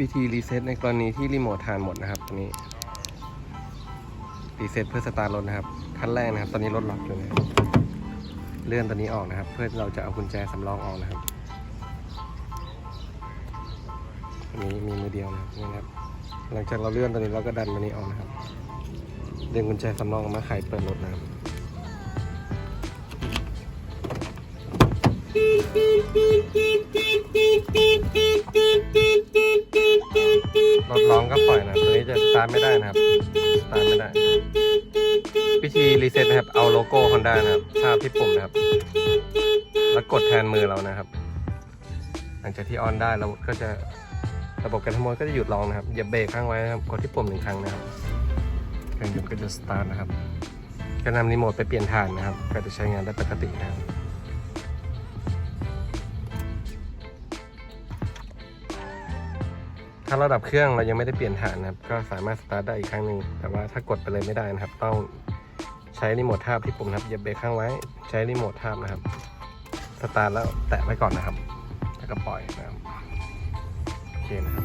วิธีรีเซ็ตในกรณีที่รีโมททานหมดนะครับตอนนี้รีเซ็ตเพื่อสตาร์ทรถนะครับขั้นแรกนะครับ ตอนนี้รถล็อกอยู่นะเลื่อนตัวนี้ออกนะครับ เพื่อเราจะเอากุญแจสำรองออกนะครับอันนี้มีมือเดียวนะครับนี่นะครับ หลังจากเราเลื่อนตัวนี้เราก็ดันตัวนี้ออกนะครับดึงกุญแจสำรองออกมาไขเปิดรถนะครับ รถร้องก็ปล่อยนะตัวนี้จะสตาร์ทไม่ได้นะครับสตาร์ทไม่ได้วิธีรีเซ็ตนะครับเอาโลโก้ Honda นะครับทาบที่ปุ่มนะครับ แล้วกดแทนมือเรานะครับ หลังจากที่ออนได้เราก็จะระบบการขโมยก็จะหยุดร้องนะครับอย่าเบรกค้างไว้นะครับกดที่ปุ่มหนึ่งครั้งนะครับเครื่องยนต์ก็จะสตาร์ทนะครับก็นำรีโมทไปเปลี่ยนฐานนะครับก็จะใช้งานได้ปกตินะครับ ถ้าระดับเครื่องเรายังไม่ได้เปลี่ยนฐานนะครับ ก็สามารถสตาร์ทได้อีกครั้งหนึ่งแต่ว่าถ้ากดไปเลยไม่ได้นะครับ ต้องใช้รีโมททาบที่ปุ่มครับอย่าเบรกข้างไว้ ใช้รีโมททาบนะครับ สตาร์ทแล้วแตะไว้ก่อนนะครับแล้วก็ปล่อยนะครับโอเคนะครับ